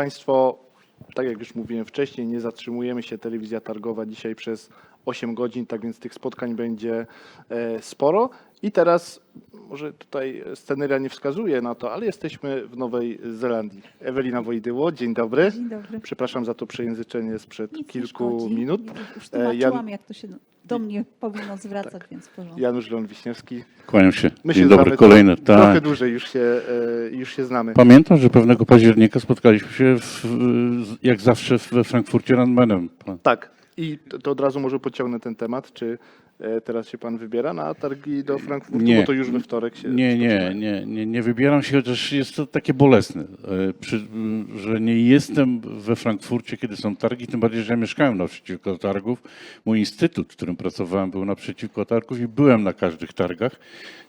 Państwo, tak jak już mówiłem wcześniej, nie zatrzymujemy się telewizja targowa dzisiaj przez 8 godzin, tak więc tych spotkań będzie e, sporo. I teraz, może tutaj sceneria nie wskazuje na to, ale jesteśmy w Nowej Zelandii. Ewelina Wojdyło, dzień dobry. Dzień dobry. Przepraszam za to przejęzyczenie sprzed Nic nie kilku szkodzi. minut. Już E, Jan- jak to się do mnie powinno zwracać, więc w porządku. Janusz Leon-Wiśniewski. Kłaniam się. My Dzień się dobry, znamy kolejny. tro- trochę Tak. dłużej już się, e, już się znamy. Pamiętam, że pewnego października spotkaliśmy się w, jak zawsze we Frankfurcie nad Menem. Tak. I to, to od razu może pociągnę ten temat. Czy teraz się pan wybiera na targi do Frankfurtu? Nie. Bo to już we wtorek się Nie, nie, nie, nie, nie wybieram się, chociaż jest to takie bolesne, e, że nie jestem we Frankfurcie, kiedy są targi, tym bardziej, że ja mieszkałem naprzeciwko targów. Mój instytut, w którym pracowałem, był naprzeciwko targów i byłem na każdych targach.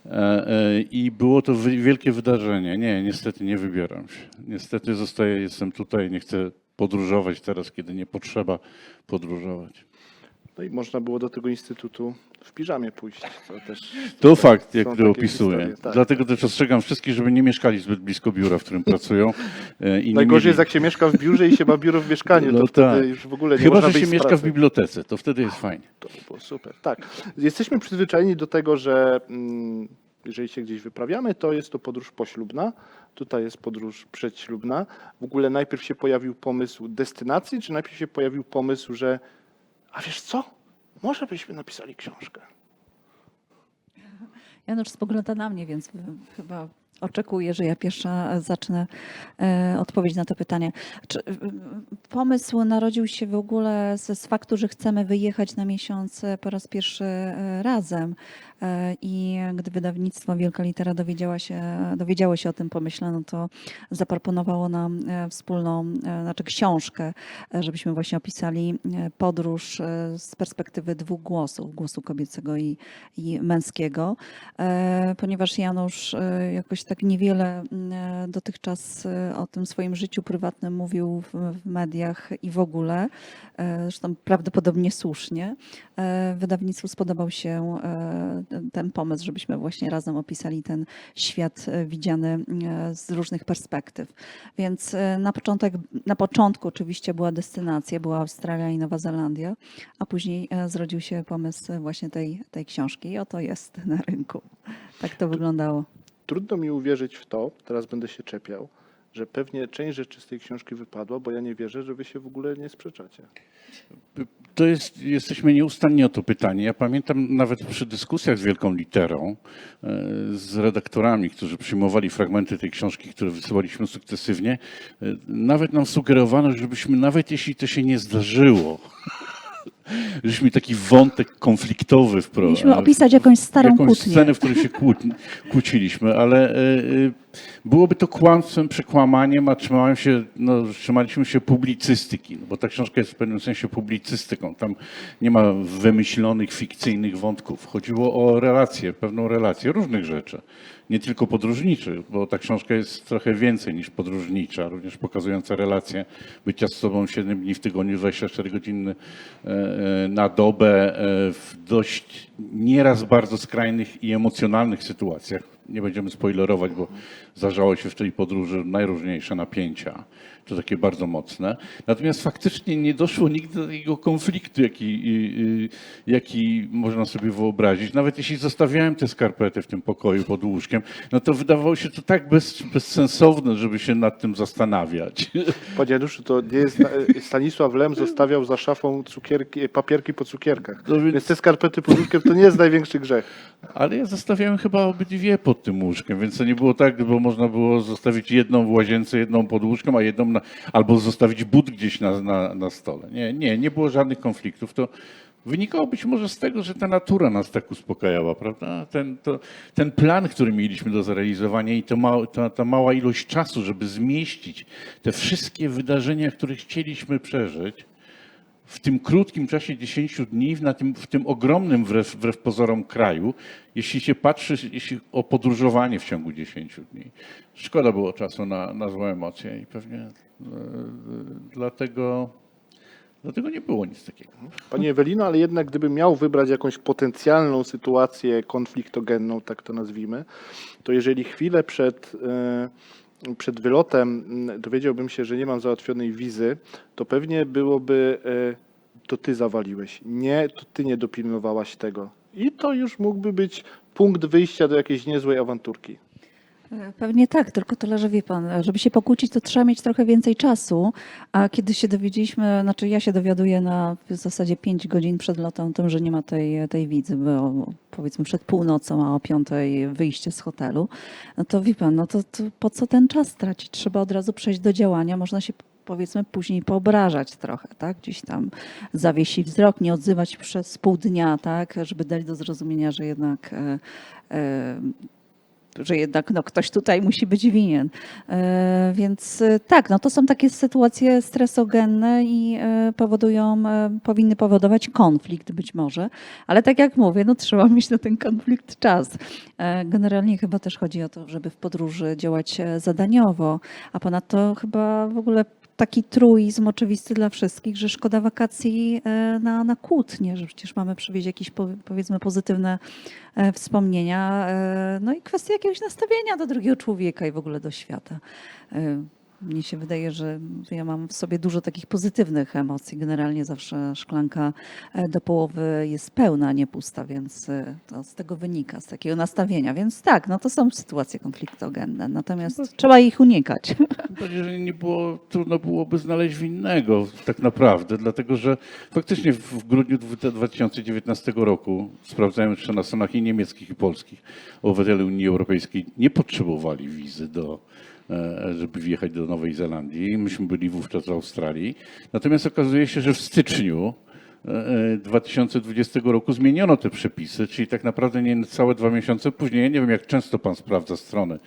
E, e, I było to wielkie wydarzenie. Nie, niestety nie wybieram się. Niestety zostaję, jestem tutaj, nie chcę podróżować teraz, kiedy nie potrzeba podróżować. No i można było do tego instytutu w piżamie pójść. To też To fakt, jak to opisuję. tak. Dlatego też ostrzegam wszystkich, żeby nie mieszkali zbyt blisko biura, w którym pracują. e, I Najgorzej mieli- jest, jak się mieszka w biurze i się ma biuro w mieszkaniu. No to wtedy tak. już w ogóle nie Chyba, można że się mieszka w bibliotece, to wtedy jest fajnie. To by było super. Tak. Jesteśmy przyzwyczajeni do tego, że mm, jeżeli się gdzieś wyprawiamy, to jest to podróż poślubna. Tutaj jest podróż przedślubna. W ogóle najpierw się pojawił pomysł destynacji, czy najpierw się pojawił pomysł, że a wiesz co? Może byśmy napisali książkę. Janusz spogląda na mnie, więc chyba oczekuje, że ja pierwsza zacznę e, odpowiedź na to pytanie. Czy, pomysł narodził się w ogóle z, z faktu, że chcemy wyjechać na miesiąc e, po raz pierwszy e, razem i gdy wydawnictwo Wielka Litera dowiedziała się, dowiedziało się o tym pomyśle, no to zaproponowało nam wspólną, znaczy książkę, żebyśmy właśnie opisali podróż z perspektywy dwóch głosów, głosu kobiecego i, i męskiego, ponieważ Janusz jakoś tak niewiele m, e, dotychczas e, o tym swoim życiu prywatnym mówił w, mediach i w ogóle, e, zresztą prawdopodobnie słusznie. Wydawnictwu spodobał się ten- pomysł, żebyśmy właśnie razem opisali ten świat widziany z różnych perspektyw. Więc na, początek, na początku oczywiście była destynacja, była Australia i Nowa Zelandia, a później zrodził się pomysł właśnie tej, tej książki i oto jest na rynku. Tak to wyglądało. Trudno mi uwierzyć w to, teraz będę się czepiał, że pewnie część rzeczy z tej książki wypadła, bo ja nie wierzę, że wy się w ogóle nie sprzeczacie. To jest, jesteśmy nieustannie o to pytanie. Ja pamiętam nawet przy dyskusjach z wielką literą, e, z redaktorami, którzy przyjmowali fragmenty tej książki, które wysyłaliśmy sukcesywnie, e, nawet nam sugerowano, żebyśmy nawet jeśli to się nie zdarzyło, żeśmy taki wątek konfliktowy wprowadzili. Mieliśmy opisać jakąś starą jakąś kłótnię. scenę, w której się kłóciliśmy, ale e, e, byłoby to kłamstwem, przekłamaniem, a trzymałem się, no, trzymaliśmy się publicystyki, no, bo ta książka jest w pewnym sensie publicystyką. Tam nie ma wymyślonych, fikcyjnych wątków. Chodziło o relacje, pewną relację różnych rzeczy, nie tylko podróżniczych, bo ta książka jest trochę więcej niż podróżnicza, również pokazująca relacje bycia z sobą 7 dni w tygodniu, 24 godziny e, e, na dobę e, w dość nieraz bardzo skrajnych i emocjonalnych sytuacjach. Nie będziemy spoilerować, bo zdarzało się w tej podróży najróżniejsze napięcia, to takie bardzo mocne. Natomiast faktycznie nie doszło nigdy do takiego konfliktu, jaki, jaki można sobie wyobrazić. Nawet jeśli zostawiałem te skarpety w tym pokoju pod łóżkiem, no to wydawało się to tak bez, bezsensowne, żeby się nad tym zastanawiać. Panie Januszu, to nie jest, Stanisław Lem zostawiał za szafą cukierki, papierki po cukierkach. No więc- Więc te skarpety pod łóżkiem to nie jest największy grzech. Ale ja zostawiałem chyba obydwie pod tym łóżkiem, więc to nie było tak, bo można było zostawić jedną w łazience, jedną pod łóżkiem, a jedną na, albo zostawić but gdzieś na, na, na stole. Nie, nie, nie było żadnych konfliktów. To wynikało być może z tego, że ta natura nas tak uspokajała, prawda? Ten, to, ten plan, który mieliśmy do zrealizowania i to ma, ta, ta mała ilość czasu, żeby zmieścić te wszystkie wydarzenia, które chcieliśmy przeżyć, w tym krótkim czasie 10 dni, na tym, w tym ogromnym wbrew, wbrew pozorom kraju, jeśli się patrzy jeśli o podróżowanie w ciągu 10 dni. Szkoda było czasu na, na złe emocje i pewnie e, dlatego, dlatego nie było nic takiego. Pani Ewelino, ale jednak gdybym miał wybrać jakąś potencjalną sytuację konfliktogenną, tak to nazwijmy, to jeżeli chwilę przed, e, przed wylotem mm, dowiedziałbym się, że nie mam załatwionej wizy, to pewnie byłoby e, to ty zawaliłeś. Nie, to ty nie dopilnowałaś tego. I to już mógłby być punkt wyjścia do jakiejś niezłej awanturki. Pewnie tak, tylko tyle, że wie pan, żeby się pokłócić, to trzeba mieć trochę więcej czasu, a kiedy się dowiedzieliśmy, znaczy ja się dowiaduję na w zasadzie 5 godzin przed lotem tym, że nie ma tej, tej widzy, bo powiedzmy przed północą, a o piątej wyjście z hotelu, no to wie pan, no to, to po co ten czas tracić? Trzeba od razu przejść do działania, można się powiedzmy później poobrażać trochę, tak? Gdzieś tam zawiesić wzrok, nie odzywać przez pół dnia, tak? Żeby dać do zrozumienia, że jednak e, e, że jednak no, ktoś tutaj musi być winien. E, Więc e, tak, no to są takie sytuacje stresogenne i e, powodują, powinny powodować konflikt być może, ale tak jak mówię, no trzeba mieć na ten konflikt czas. Generalnie chyba też chodzi o to, żeby w podróży działać zadaniowo, a ponadto chyba w ogóle taki truizm oczywisty dla wszystkich, że szkoda wakacji e, na, na kłótnie, że przecież mamy przywieźć jakieś po- powiedzmy pozytywne e, wspomnienia, e, no i kwestia jakiegoś nastawienia do drugiego człowieka i w ogóle do świata. Mnie się wydaje, że ja mam w sobie dużo takich pozytywnych emocji. Generalnie zawsze szklanka e, do połowy jest pełna, nie pusta, więc e, to z tego wynika, z takiego nastawienia. Więc tak, no to są sytuacje konfliktogenne, natomiast trzeba ich unikać. Bardziej, że nie było, trudno byłoby znaleźć winnego tak naprawdę, dlatego że faktycznie w grudniu dwu- 2019 roku, sprawdzałem jeszcze na stronach i niemieckich i polskich, obywatele Unii Europejskiej nie potrzebowali wizy do żeby wjechać do Nowej Zelandii. Myśmy byli wówczas w Australii. Natomiast okazuje się, że w styczniu e, 2020 roku zmieniono te przepisy, czyli tak naprawdę nie całe dwa miesiące później. Ja nie wiem, jak często pan sprawdza strony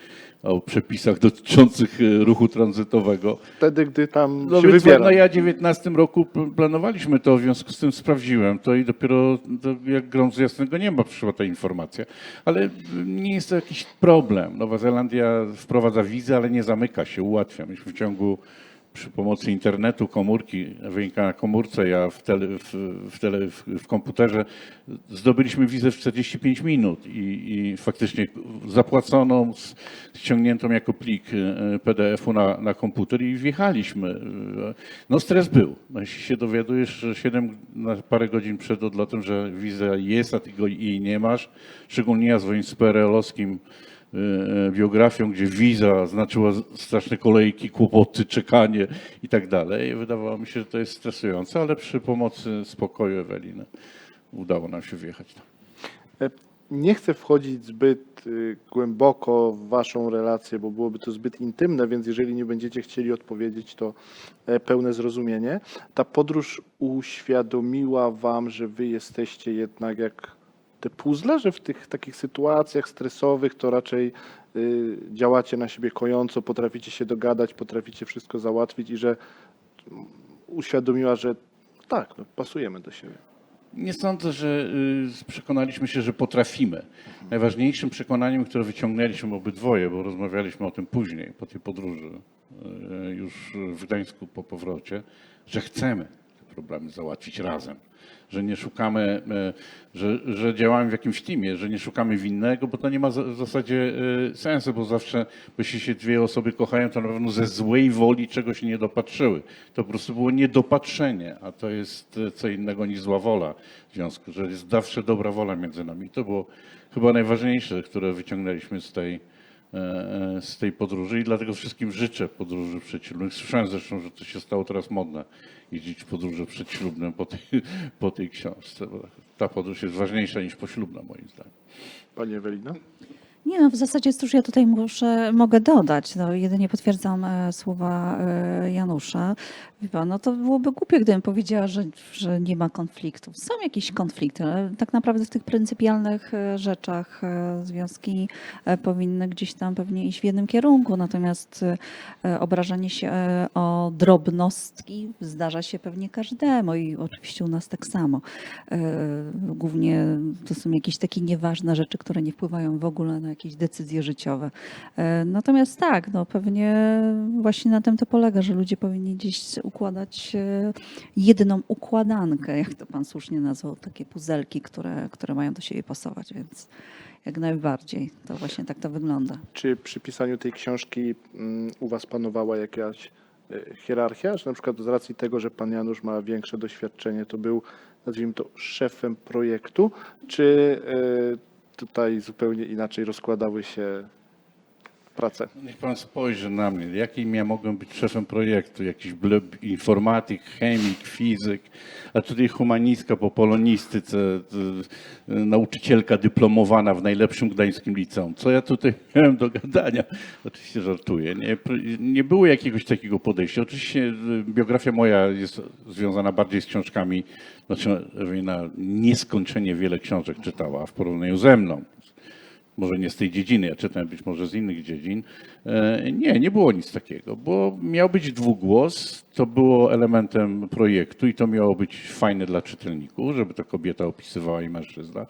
o przepisach dotyczących e, ruchu tranzytowego. Wtedy, gdy tam No się wybiera. no ja w 19 roku planowaliśmy to, w związku z tym sprawdziłem to i dopiero to jak grom z jasnego nieba przyszła ta informacja. Ale nie jest to jakiś problem. Nowa Zelandia wprowadza wizę, ale nie zamyka się, ułatwia. Myśmy w ciągu przy pomocy internetu, komórki, na komórce, ja w, tele, w, w, tele, w, komputerze zdobyliśmy wizę w 45 minut i, i faktycznie zapłaconą, ściągniętą jako plik e, PDF-u na, na komputer i wjechaliśmy. No stres był. No, Jeśli się dowiadujesz że 7 na parę godzin przed odlotem, że wiza jest, a ty jej nie masz, szczególnie ja swoim z PRL-owskim biografią, gdzie wiza znaczyła straszne kolejki, kłopoty, czekanie i tak dalej. Wydawało mi się, że to jest stresujące, ale przy pomocy spokoju Eweliny udało nam się wjechać. E, Nie chcę wchodzić zbyt głęboko w waszą relację, bo byłoby to zbyt intymne, więc jeżeli nie będziecie chcieli odpowiedzieć, to e, pełne zrozumienie. Ta podróż uświadomiła wam, że wy jesteście jednak jak te puzzle, że w tych takich sytuacjach stresowych to raczej y, działacie na siebie kojąco, potraficie się dogadać, potraficie wszystko załatwić i że mm, uświadomiła, że tak, no, pasujemy do siebie. Nie sądzę, że y, przekonaliśmy się, że potrafimy. Najważniejszym przekonaniem, które wyciągnęliśmy obydwoje, bo rozmawialiśmy o tym później, po tej podróży, y, już w Gdańsku po powrocie, że chcemy problemy załatwić razem. Że nie szukamy, y, że, że działamy w jakimś teamie, że nie szukamy winnego, bo to nie ma w zasadzie y, sensu, bo zawsze, jeśli się dwie osoby kochają, to na pewno ze złej woli czegoś nie dopatrzyły. To po prostu było niedopatrzenie, a to jest y, co innego niż zła wola w związku, że jest zawsze dobra wola między nami. To było chyba najważniejsze, które wyciągnęliśmy z tej, e, e, z tej podróży i dlatego wszystkim życzę podróży przedślubnych. Słyszałem zresztą, że to się stało teraz modne, jeździć w podróże przedślubne po tej, po tej książce. Ta podróż jest ważniejsza niż poślubna moim zdaniem. Pani Ewelina? Nie no, w zasadzie cóż ja tutaj muszę, mogę dodać, no, jedynie potwierdzam e, słowa e, Janusza. No to byłoby głupie, gdybym powiedziała, że, że nie ma konfliktów. Są jakieś konflikty, ale tak naprawdę w tych pryncypialnych e, rzeczach związki powinny gdzieś tam pewnie iść w jednym kierunku, natomiast obrażanie się o drobnostki zdarza się pewnie każdemu i oczywiście u nas tak samo. Głównie to są jakieś takie nieważne rzeczy, które nie wpływają w ogóle na jakieś decyzje życiowe. E, Natomiast tak, no pewnie właśnie na tym to polega, że ludzie powinni gdzieś układać e, jedną układankę, jak to pan słusznie nazwał, takie puzelki, które, które mają do siebie pasować, więc jak najbardziej. To właśnie tak to wygląda. Czy przy pisaniu tej książki mm, u Was panowała jakaś e, hierarchia? Czy na przykład z racji tego, że Pan Janusz ma większe doświadczenie, to był, nazwijmy to, szefem projektu? Czy tutaj zupełnie inaczej rozkładały się prace? Niech pan spojrzy na mnie. Jakim ja mogłem być szefem projektu? Jakiś ble- informatyk, chemik, fizyk, a tutaj humanistka po polonistyce, y, y, nauczycielka dyplomowana w najlepszym gdańskim liceum. Co ja tutaj miałem do gadania? Oczywiście żartuję. Nie, nie było jakiegoś takiego podejścia. Oczywiście y, biografia moja jest związana bardziej z książkami. Znaczy, Ewelina nieskończenie wiele książek czytała w porównaniu ze mną może nie z tej dziedziny, ja czytałem być może z innych dziedzin. E, Nie, nie było nic takiego, bo miał być dwugłos, to było elementem projektu i to miało być fajne dla czytelników, żeby to kobieta opisywała i mężczyzna.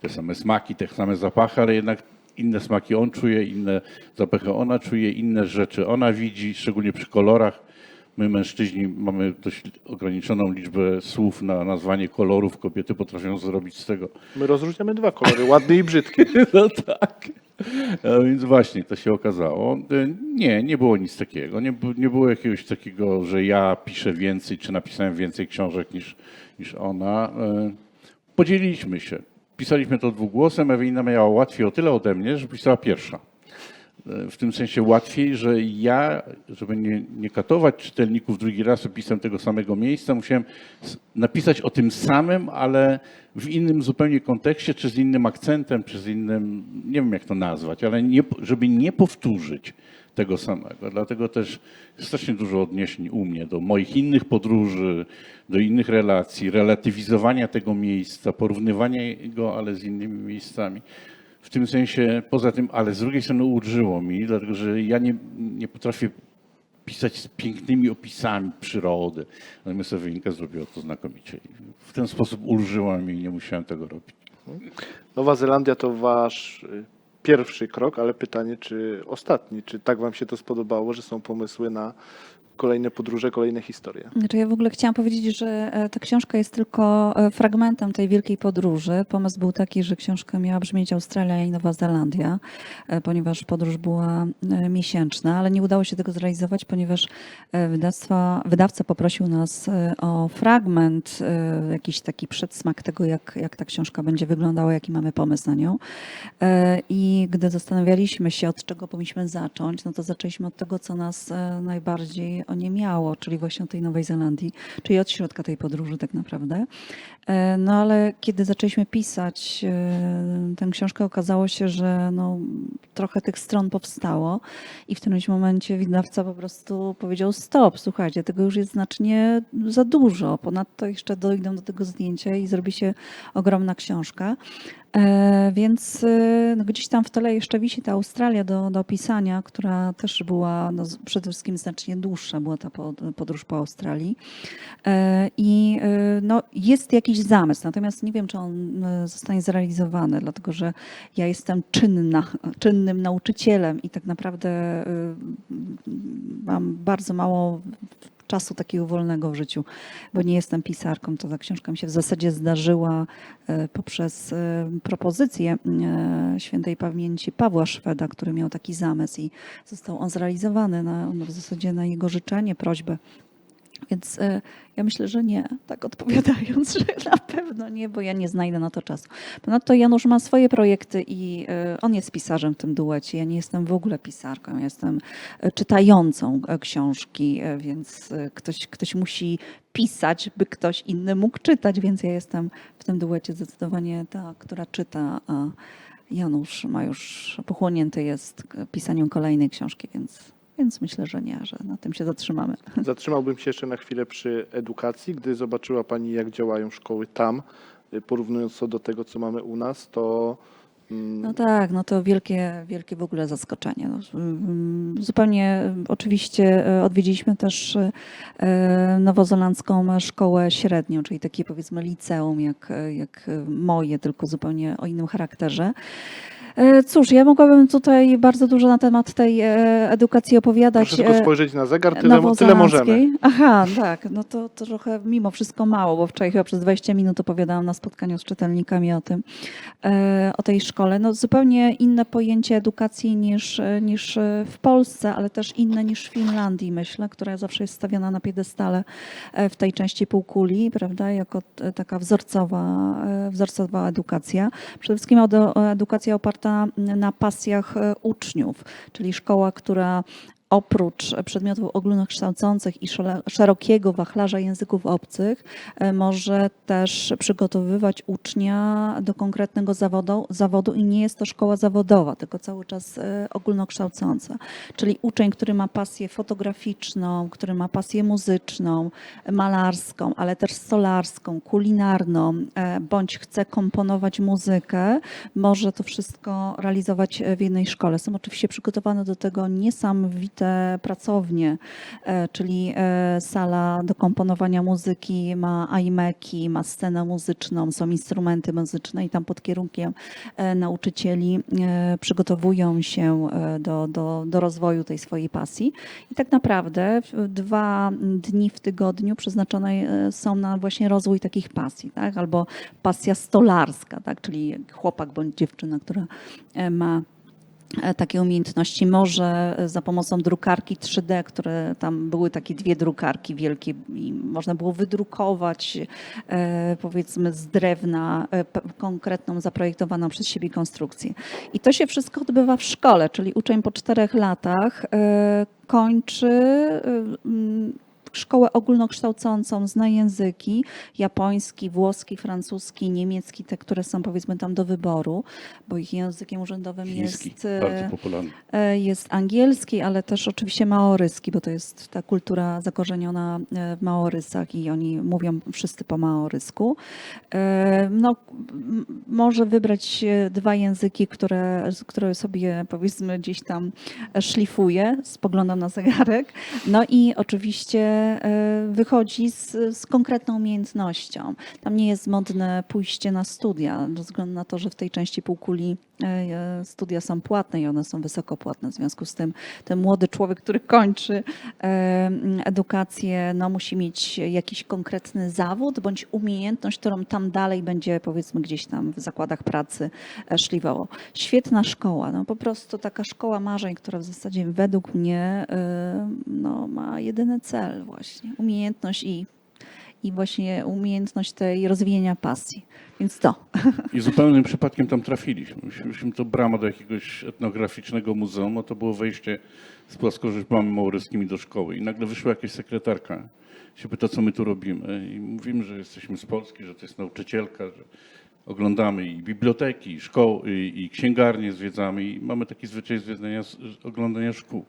Te same smaki, te same zapachy, ale jednak inne smaki on czuje, inne zapachy ona czuje, inne rzeczy ona widzi, szczególnie przy kolorach. My mężczyźni mamy dość ograniczoną liczbę słów na nazwanie kolorów, kobiety potrafią zrobić z tego My rozróżniamy dwa kolory, ładny i brzydki. no tak. A więc właśnie to się okazało. Nie, nie było nic takiego. Nie, nie było jakiegoś takiego, że ja piszę więcej, czy napisałem więcej książek niż, niż ona. E, Podzieliliśmy się. Pisaliśmy to dwugłosem. Ewelina miała łatwiej o tyle ode mnie, że pisała pierwsza. E, W tym sensie łatwiej, że ja, żeby nie, nie katować czytelników drugi raz opisem tego samego miejsca, musiałem napisać o tym samym, ale w innym zupełnie kontekście, czy z innym akcentem, czy z innym, nie wiem jak to nazwać, ale nie, żeby nie powtórzyć tego samego. Dlatego też strasznie dużo odniesień u mnie do moich innych podróży, do innych relacji, relatywizowania tego miejsca, porównywania go, ale z innymi miejscami. W tym sensie, poza tym, ale z drugiej strony ulżyło mi, dlatego że ja nie, nie potrafię pisać z pięknymi opisami przyrody. Natomiast Ewelinka zrobiła to znakomicie. W ten sposób ulżyła mi i nie musiałem tego robić. Nowa Zelandia to Wasz y, pierwszy krok, ale pytanie, czy ostatni? Czy tak Wam się to spodobało, że są pomysły na kolejne podróże, kolejne historie? Znaczy ja w ogóle chciałam powiedzieć, że e, ta książka jest tylko e, fragmentem tej wielkiej podróży. Pomysł był taki, że książka miała brzmieć Australia i Nowa Zelandia, e, ponieważ podróż była miesięczna, ale nie udało się tego zrealizować, ponieważ wydawstwa, wydawca poprosił nas o fragment, jakiś taki przedsmak tego, jak, jak ta książka będzie wyglądała, jaki mamy pomysł na nią. I gdy zastanawialiśmy się, od czego powinniśmy zacząć, no to zaczęliśmy od tego, co nas e, najbardziej oniemiało, czyli właśnie od tej Nowej Zelandii, czyli od środka tej podróży tak naprawdę. E, No ale kiedy zaczęliśmy pisać e, tę książkę, okazało się, że no, trochę tych stron powstało i w którymś momencie wydawca po prostu powiedział stop, słuchajcie, tego już jest znacznie za dużo. Ponadto jeszcze dojdą do tego zdjęcia i zrobi się ogromna książka. E, Więc e, no, gdzieś tam w tle jeszcze wisi ta Australia do, do opisania, która też była no, przede wszystkim znacznie dłuższa, była ta pod- podróż po Australii. E, I e, no, jest jakiś zamysł, natomiast nie wiem, czy on e, zostanie zrealizowany, dlatego że ja jestem czynna, czynnym nauczycielem i tak naprawdę mam bardzo mało czasu takiego wolnego w życiu, bo nie jestem pisarką. To ta książka mi się w zasadzie zdarzyła e, poprzez e, propozycję e, świętej pamięci Pawła Szweda, który miał taki zamysł i został on zrealizowany na, w zasadzie na jego życzenie, prośbę. Więc e, ja myślę, że nie, tak odpowiadając, że na pewno nie, bo ja nie znajdę na to czasu. Ponadto Janusz ma swoje projekty i e, on jest pisarzem w tym duecie. Ja nie jestem w ogóle pisarką, ja jestem e, czytającą książki, więc ktoś, ktoś musi pisać, by ktoś inny mógł czytać, więc ja jestem w tym duecie zdecydowanie ta, która czyta, a Janusz ma już pochłonięty jest pisaniem kolejnej książki, więc, więc myślę, że nie, że na tym się zatrzymamy. Zatrzymałbym się jeszcze na chwilę przy edukacji. Gdy zobaczyła Pani, jak działają szkoły tam, y, porównując to do tego, co mamy u nas, to mm, No tak, no to wielkie, wielkie w ogóle zaskoczenie. No, mm, zupełnie mm, oczywiście e, odwiedziliśmy też nowozelandzką szkołę średnią, czyli takie powiedzmy liceum jak, jak moje, tylko zupełnie o innym charakterze. E, Cóż, ja mogłabym tutaj bardzo dużo na temat tej e, edukacji opowiadać. Proszę tylko e, spojrzeć na zegar, tyle, tyle możemy. Aha, tak, no to, to trochę mimo wszystko mało, bo wczoraj chyba przez 20 minut opowiadałam na spotkaniu z czytelnikami o tym, o tej szkole. No zupełnie inne pojęcie edukacji niż, niż w Polsce, ale też inne niż w Finlandii, myślę, która zawsze jest stawiana na piedestale w tej części półkuli, prawda, jako taka wzorcowa, wzorcowa edukacja. Przede wszystkim edu- edukacja oparta na pasjach e, uczniów, czyli szkoła, która oprócz przedmiotów ogólnokształcących i szerokiego wachlarza języków obcych, e, może też przygotowywać ucznia do konkretnego zawodu, zawodu i nie jest to szkoła zawodowa, tylko cały czas e, ogólnokształcąca. Czyli uczeń, który ma pasję fotograficzną, który ma pasję muzyczną, malarską, ale też stolarską, kulinarną, e, bądź chce komponować muzykę, może to wszystko realizować w jednej szkole. Są oczywiście przygotowane do tego niesamowite pracownie, e, czyli e, sala do komponowania muzyki ma iMaci, ma scenę muzyczną, są instrumenty muzyczne i tam pod kierunkiem e, nauczycieli przygotowują się do, do, do rozwoju tej swojej pasji. I tak naprawdę dwa dni w tygodniu przeznaczone są na właśnie rozwój takich pasji, tak? albo pasja stolarska, tak? czyli chłopak bądź dziewczyna, która ma takie umiejętności. Może e, za pomocą drukarki 3D, które tam były takie dwie drukarki wielkie i można było wydrukować e, powiedzmy z drewna e, konkretną, zaprojektowaną przez siebie konstrukcję. I to się wszystko odbywa w szkole, czyli uczeń po czterech latach e, kończy e, szkołę ogólnokształcącą, zna języki japoński, włoski, francuski, niemiecki, te, które są powiedzmy tam do wyboru, bo ich językiem urzędowym Chiński, jest, e, bardzo popularny. jest angielski, ale też oczywiście maoryski, bo to jest ta kultura zakorzeniona e, w Maorysach i oni mówią wszyscy po maorysku. E, No, może wybrać dwa języki, które, które sobie powiedzmy gdzieś tam szlifuje, spoglądam na zegarek. No i oczywiście e, wychodzi z, z konkretną umiejętnością. Tam nie jest modne pójście na studia, ze względu na to, że w tej części półkuli e, e, studia są płatne i one są wysoko płatne. W związku z tym ten młody człowiek, który kończy edukację, no, musi mieć jakiś konkretny zawód bądź umiejętność, którą tam dalej będzie powiedzmy gdzieś tam w zakładach pracy szliwało. Świetna szkoła, no po prostu taka szkoła marzeń, która w zasadzie według mnie no, ma jedyny cel właśnie, umiejętność i, i właśnie umiejętność tej rozwijania pasji. Więc to. I zupełnym przypadkiem tam trafiliśmy. Myśleliśmy, to brama do jakiegoś etnograficznego muzeum, a to było wejście z płaskorzeźbami małoryskimi do szkoły. I nagle wyszła jakaś sekretarka, się pyta, co my tu robimy. I mówimy, że jesteśmy z Polski, że to jest nauczycielka, że oglądamy i biblioteki, i szkoły, i, i księgarnie zwiedzamy i mamy taki zwyczaj zwiedzania, oglądania szkół.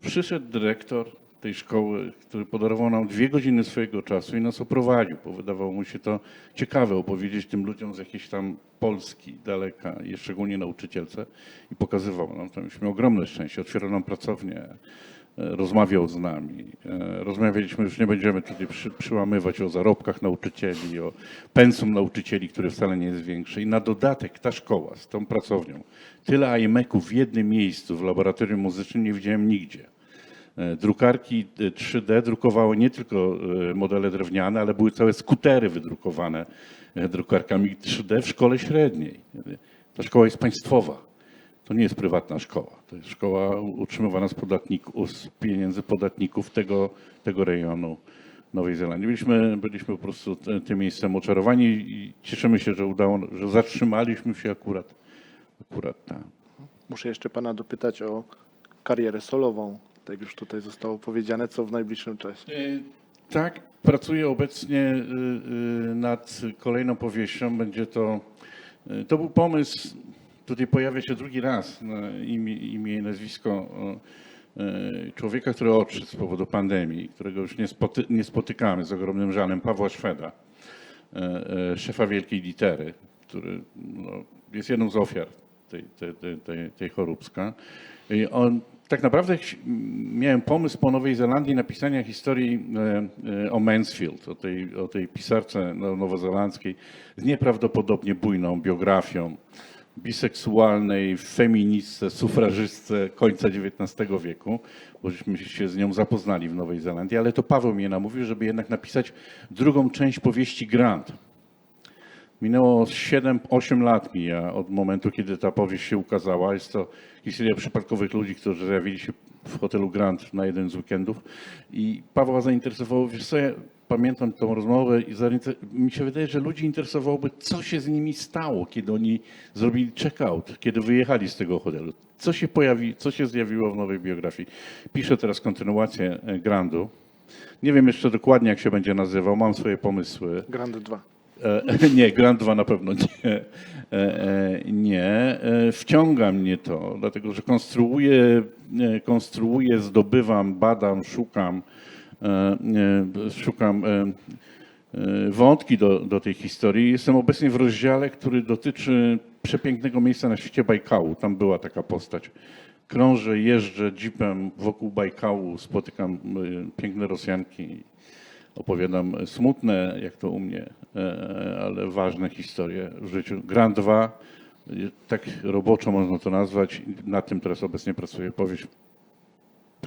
Przyszedł dyrektor tej szkoły, który podarował nam dwie godziny swojego czasu i nas oprowadził, bo wydawało mu się to ciekawe opowiedzieć tym ludziom z jakiejś tam Polski daleka, szczególnie nauczycielce i pokazywał nam to. Mieliśmy ogromne szczęście, otwierał nam pracownię, e, rozmawiał z nami. E, Rozmawialiśmy, już nie będziemy tutaj przy, przyłamywać o zarobkach nauczycieli, o pensum nauczycieli, które wcale nie jest większe. I na dodatek ta szkoła z tą pracownią, tyle iMaców w jednym miejscu w laboratorium muzycznym nie widziałem nigdzie. E, Drukarki e, 3D drukowały nie tylko e, modele drewniane, ale były całe skutery wydrukowane e, drukarkami 3D w szkole średniej. Ta szkoła jest państwowa. To nie jest prywatna szkoła. To jest szkoła utrzymywana z, podatników, z pieniędzy podatników tego, tego rejonu Nowej Zelandii. Byliśmy, byliśmy po prostu tym miejscem oczarowani i cieszymy się, że udało, że zatrzymaliśmy się akurat, akurat tam. Muszę jeszcze pana dopytać o karierę solową. Tak już tutaj zostało powiedziane, co w najbliższym czasie. E, Tak, pracuję obecnie y, y, nad kolejną powieścią. Będzie to, to był pomysł, tutaj pojawia się drugi raz imię, imię i nazwisko człowieka, który odszedł z powodu pandemii, którego już nie, spoty, nie spotykamy z ogromnym żalem, Pawła Szweda, e, e, szefa Wielkiej Litery, który no, jest jedną z ofiar tej, tej, tej, tej choróbska. I on, tak naprawdę miałem pomysł po Nowej Zelandii napisania historii e, e, o Mansfield, o tej, o tej pisarce no- nowozelandzkiej z nieprawdopodobnie bujną biografią. biseksualnej feministce, sufrażystce końca XIX wieku, bo żeśmy się z nią zapoznali w Nowej Zelandii, ale to Paweł mnie namówił, żeby jednak napisać drugą część powieści Grant. Minęło 7-8 lat mija od momentu, kiedy ta powieść się ukazała. Jest to historia przypadkowych ludzi, którzy zjawili się w hotelu Grand na jeden z weekendów. I Pawła zainteresowało, wiesz co, ja pamiętam tą rozmowę i mi się wydaje, że ludzi interesowałoby, co się z nimi stało, kiedy oni zrobili check-out, kiedy wyjechali z tego hotelu. Co się pojawi, co się zjawiło w nowej biografii. Piszę teraz kontynuację e, Grandu. Nie wiem jeszcze dokładnie, jak się będzie nazywał, mam swoje pomysły. Grand 2. E, Nie, Grand 2 na pewno nie. E, e, Nie. Wciąga mnie to, dlatego że konstruuję, konstruuję, zdobywam, badam, szukam, szukam wątki do, do tej historii. Jestem obecnie w rozdziale, który dotyczy przepięknego miejsca na świecie Bajkału. Tam była taka postać. Krążę, jeżdżę jeepem wokół Bajkału, spotykam piękne Rosjanki, opowiadam smutne, jak to u mnie, e, ale ważne historie w życiu. Grand 2, e, tak roboczo można to nazwać. Nad tym teraz obecnie pracuję. Powieść,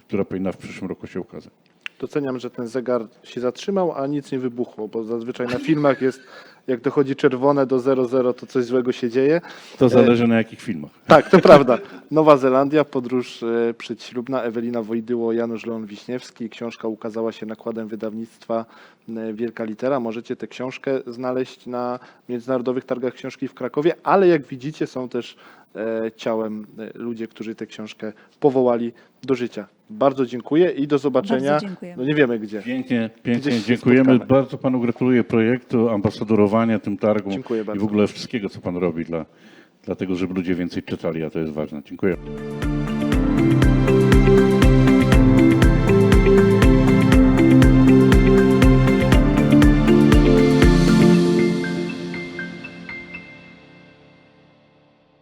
która powinna w przyszłym roku się ukazać. Doceniam, że ten zegar się zatrzymał, a nic nie wybuchło, bo zazwyczaj na filmach jest, jak dochodzi czerwone do 00, to coś złego się dzieje. To zależy na jakich filmach. Tak, to prawda. Nowa Zelandia, podróż e, przedślubna, Ewelina Wojdyło, Janusz Leon Wiśniewski. Książka ukazała się nakładem wydawnictwa e, Wielka Litera. Możecie tę książkę znaleźć na Międzynarodowych Targach Książki w Krakowie, ale jak widzicie są też e, ciałem e, ludzie, którzy tę książkę powołali do życia. Bardzo dziękuję i do zobaczenia. Bardzo dziękuję. No nie wiemy gdzie. Pięknie, pięknie dziękujemy. spotkamy. Bardzo panu gratuluję projektu, ambasadorowania tym targom Dziękuję i bardzo. w ogóle wszystkiego, co pan robi dla, dla tego, żeby ludzie więcej czytali, a to jest ważne. Dziękuję.